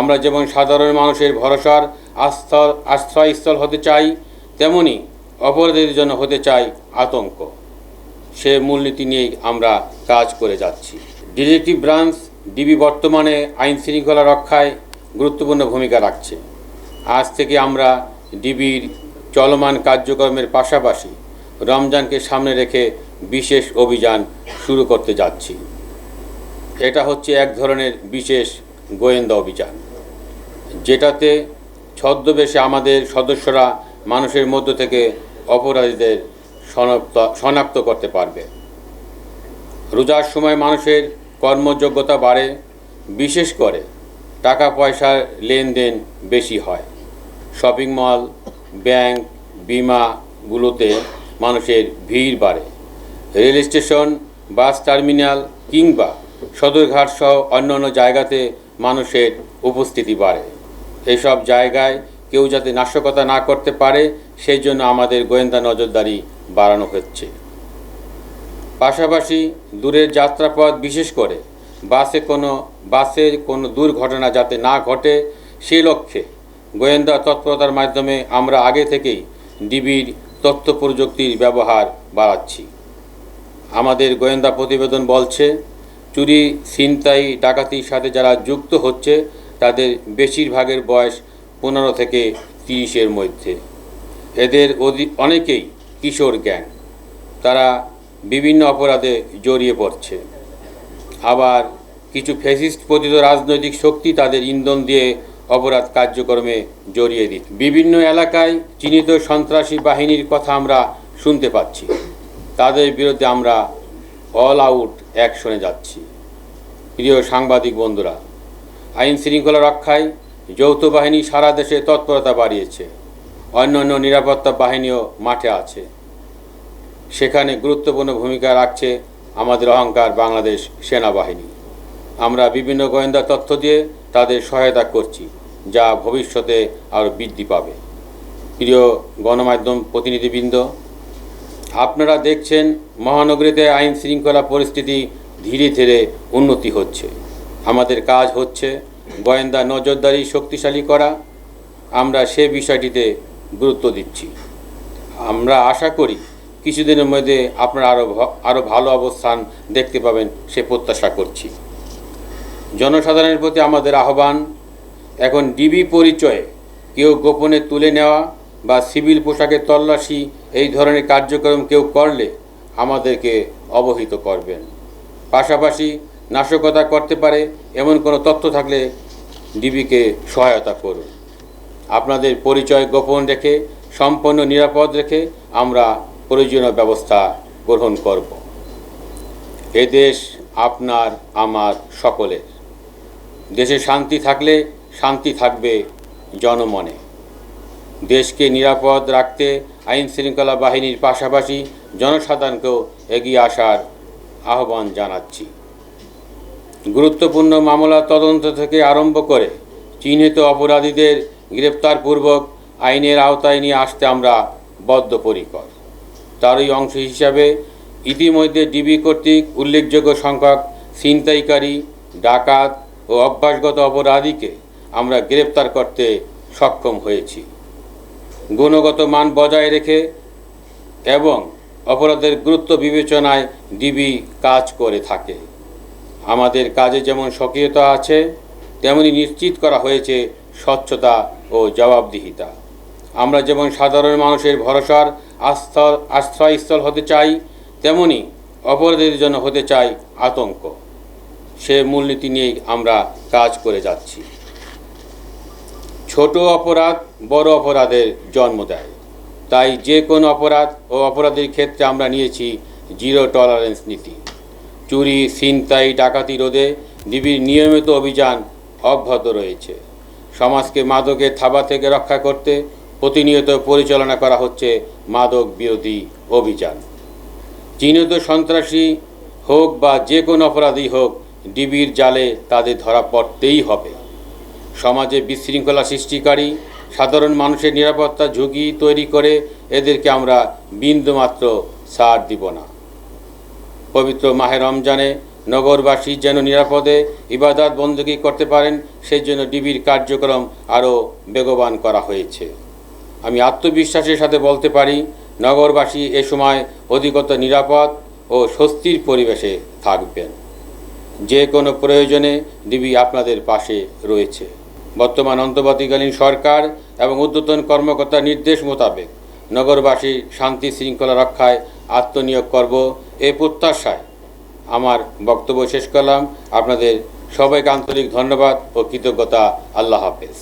আমরা যেমন সাধারণ মানুষের ভরসার আস্থা আশ্রয়স্থল হতে চাই, তেমনি অপরাধীদের জন্য হতে চাই আতঙ্ক। সে মূলনীতি নিয়েই আমরা কাজ করে যাচ্ছি। ডিটেকটিভ ব্রাঞ্চ ডিবি বর্তমানে আইন শৃঙ্খলা রক্ষায় গুরুত্বপূর্ণ ভূমিকা রাখছে। আজ থেকে আমরা ডিবির চলমান কার্যক্রমের পাশাপাশি রমজানকে সামনে রেখে বিশেষ অভিযান শুরু করতে যাচ্ছি। এটা হচ্ছে এক ধরনের বিশেষ গোয়েন্দা অভিযান। যেটাতে ছদ্মবেশে আমাদের সদস্যরা মানুষের মধ্য থেকে অপরাধীদের শনাক্ত শনাক্ত করতে পারবে। রোজার সময় মানুষের কর্মযোগ্যতা বাড়ে, বিশেষ করে টাকা পয়সার লেনদেন বেশি হয়। শপিং মল, ব্যাংক, বিমাগুলোতে মানুষের ভিড় বাড়ে। রেল স্টেশন, বাস টার্মিনাল কিংবা সদরঘাট সহ অন্যান্য জায়গাতে মানুষের উপস্থিতি বাড়ে। এইসব জায়গায় কেউ যাতে নাশকতা না করতে পারে, সেই জন্য আমাদের গোয়েন্দা নজরদারি বাড়ানো হচ্ছে। পাশাপাশি দূরের যাত্রাপথ বিশেষ করে বাসে কোনো বাসে কোনো দুর্ঘটনা যাতে না ঘটে সেই লক্ষ্যে গোয়েন্দা তৎপরতার মাধ্যমে আমরা আগে থেকেই ডিবির তথ্য প্রযুক্তির ব্যবহার বাড়াচ্ছি। আমাদের গোয়েন্দা প্রতিবেদন বলছে, চুরি, ছিনতাই, ডাকাতির সাথে যারা যুক্ত হচ্ছে তাদের বেশিরভাগের বয়স পনেরো থেকে তিরিশের মধ্যে। এদের অনেকেই কিশোর গ্যাং তারা বিভিন্ন অপরাধে জড়িয়ে পড়ছে। আবার কিছু ফ্যাসিস্ট পতিত রাজনৈতিক শক্তি তাদের ইন্ধন দিয়ে অপরাধ কার্যক্রমে জড়িয়ে দিচ্ছে বিভিন্ন এলাকায় চিহ্নিত সন্ত্রাসী বাহিনীর কথা আমরা শুনতে পাচ্ছি। তাদের বিরুদ্ধে আমরা অল আউট অ্যাকশনে যাচ্ছি। প্রিয় সাংবাদিক বন্ধুরা আইন শৃঙ্খলা রক্ষায় যৌথ বাহিনী সারা দেশে তৎপরতা বাড়িয়েছে। অন্যান্য নিরাপত্তা বাহিনীও মাঠে আছে। সেখানে গুরুত্বপূর্ণ ভূমিকা রাখছে আমাদের অহংকার বাংলাদেশ সেনাবাহিনী। আমরা বিভিন্ন গোয়েন্দা তথ্য দিয়ে তাদের সহায়তা করছি, যা ভবিষ্যতে আরও বৃদ্ধি পাবে। প্রিয় গণমাধ্যম প্রতিনিধিবৃন্দ, আপনারা দেখছেন মহানগরীতে আইন শৃঙ্খলা পরিস্থিতি ধীরে ধীরে উন্নতি হচ্ছে। আমাদের কাজ হচ্ছে গোয়েন্দা নজরদারি শক্তিশালী করা। আমরা সে বিষয়টিতে গুরুত্ব দিচ্ছি। আমরা আশা করি কিছুদিনের মধ্যে আপনারা আরও আরও ভালো অবস্থান দেখতে পাবেন সে প্রত্যাশা করছি। জনসাধারণের প্রতি আমাদের আহ্বান, এখন ডিবি পরিচয়ে কেউ গোপনে তুলে নেওয়া বা সিভিল পোশাকে তল্লাশি, এই ধরনের কার্যক্রম কেউ করলে আমাদেরকে অবহিত করবেন। পাশাপাশি নাশকতা করতে পারে, এমন কোনো তথ্য থাকলে ডিবিকে সহায়তা করুন। আপনাদের পরিচয় গোপন রেখে, সম্পূর্ণ নিরাপদ রেখে আমরা প্রয়োজনীয় ব্যবস্থা গ্রহণ করব। এ দেশ আপনার, আমার, সকলের। দেশে শান্তি থাকলে শান্তি থাকবে জনমনে। দেশকে নিরাপদ রাখতে আইন শৃঙ্খলা বাহিনীর পাশাপাশি জনসাধারণকেও এগিয়ে আসার আহ্বান জানাচ্ছি। গুরুত্বপূর্ণ মামলা তদন্ত থেকে আরম্ভ করে চিহ্নিত অপরাধীদের গ্রেপ্তারপূর্বক আইনের আওতায় নিয়ে আসতে আমরা বদ্ধপরিকর। তারই অংশ হিসাবে ইতিমধ্যে ডিবি কর্তৃক উল্লেখযোগ্য সংখ্যক ছিনতাইকারী, ডাকাত ও অভ্যাসগত অপরাধীকে আমরা গ্রেপ্তার করতে সক্ষম হয়েছি। গুণগত মান বজায় রেখে এবং অপরাধের গুরুত্ব বিবেচনায় ডিবি কাজ করে থাকে। আমাদের কাজে যেমন সক্রিয়তা আছে, তেমনি নিশ্চিত করা হয়েছে স্বচ্ছতা ও জবাবদিহিতা। আমরা যেমন সাধারণ মানুষের ভরসার আস্থা, আশ্রয়স্থল হতে চাই, তেমনি অপরাধীদের জন্য হতে চাই আতঙ্ক। সে মূলনীতি নিয়েই আমরা কাজ করে যাচ্ছি। ছোট অপরাধ বড় অপরাধের জন্ম দেয়। তাই যে কোনো অপরাধ ও অপরাধের ক্ষেত্রে আমরা নিয়েছি জিরো টলারেন্স নীতি। চুরি, ছিনতাই, ডাকাতি রোধে ডিবির নিয়মিত অভিযান অব্যাহত রয়েছে। সমাজকে মাদকের থাবা থেকে রক্ষা করতে প্রতিনিয়ত পরিচালনা করা হচ্ছে মাদক বিরোধী অভিযান। চিহ্নিত সন্ত্রাসী হোক বা যে কোনো অপরাধী হোক, ডিবির জালে তাদের ধরা পড়তেই হবে। সমাজে বিশৃঙ্খলা সৃষ্টিকারী, সাধারণ মানুষের নিরাপত্তা ঝুঁকি তৈরি করে এদেরকে আমরা বিন্দুমাত্র ছাড় দিব না। পবিত্র মাহে রমজানে নগরবাসী যেন নিরাপদে ইবাদত বন্দী করতে পারেন সেই জন্য ডিবির কার্যক্রম আরও বেগবান করা হয়েছে। আমি আত্মবিশ্বাসের সাথে বলতে পারি, নগরবাসী এ সময় অধিকতর নিরাপদ ও স্বস্তির পরিবেশে থাকবেন। যে কোনো প্রয়োজনে ডিবি আপনাদের পাশে রয়েছে। বর্তমান অন্তর্বর্তীকালীন সরকার এবং উদ্যতন কর্মকর্তার নির্দেশ মোতাবেক নগরবাসীর শান্তি শৃঙ্খলা রক্ষায় আত্মনিয়োগ করব এ প্রত্যাশায় আমার বক্তব্য শেষ করলাম। আপনাদের সবাইকে আন্তরিক ধন্যবাদ ও কৃতজ্ঞতা। আল্লাহ হাফেজ।